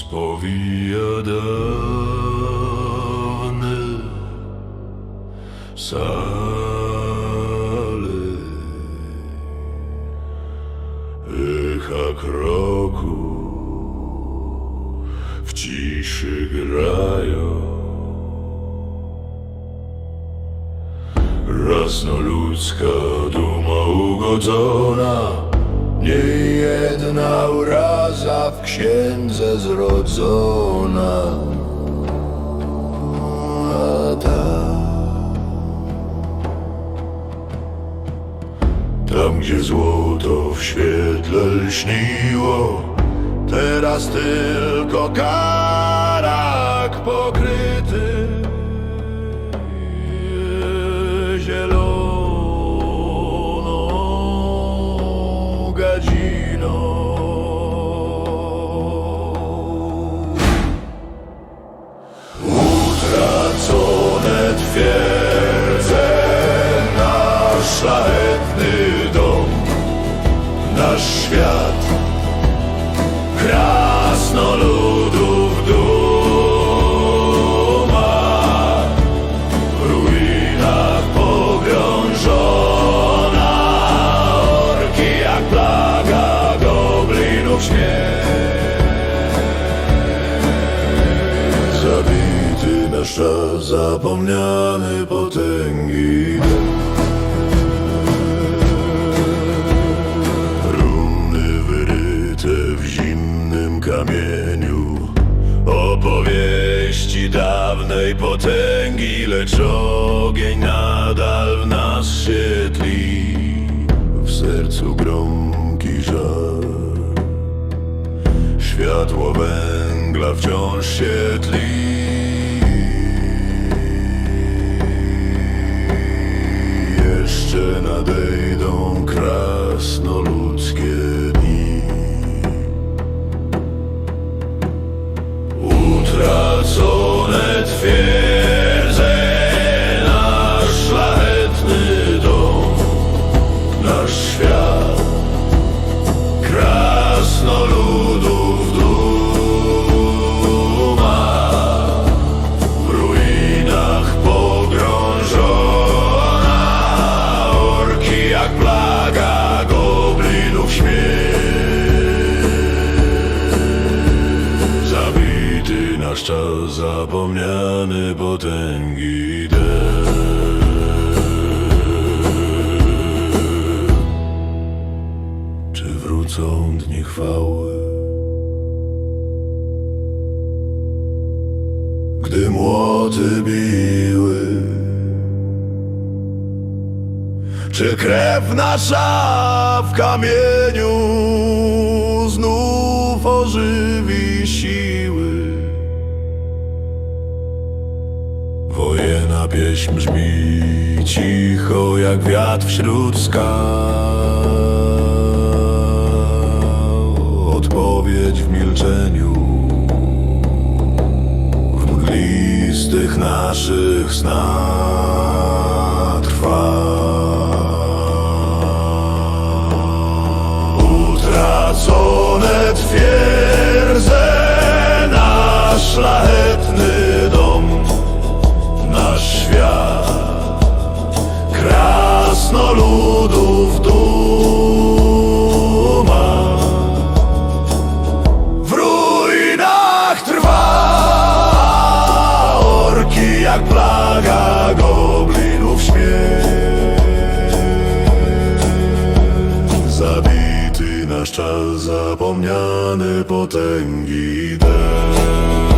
powija dawne sale. Echa kroku w ciszy grają. Rasnoludzka duma ugodzona Nie jedna uraza w księdze zrodzona. A ta. Tam gdzie złoto w świetle lśniło Teraz tylko karak pokryty nasz szlachetny dom, nasz świat, krasnoludów duma w ruinach pogrążona Orki jak plaga goblinów śmierć. Zabity nasz czas, zapomniany potęgi Opowieści dawnej potęgi Lecz ogień nadal w nas świetli. W sercu gromki żar Światło węgla wciąż świetli. Jeszcze nasz zapomniany potęgi czy wrócą dni chwały? Gdy młoty biły? Czy krew nasza w kamieniu Znów ożywi siły pieśń brzmi cicho jak wiatr wśród skał Odpowiedź w milczeniu W mglistych naszych snach Zapomniany potęgi deszcz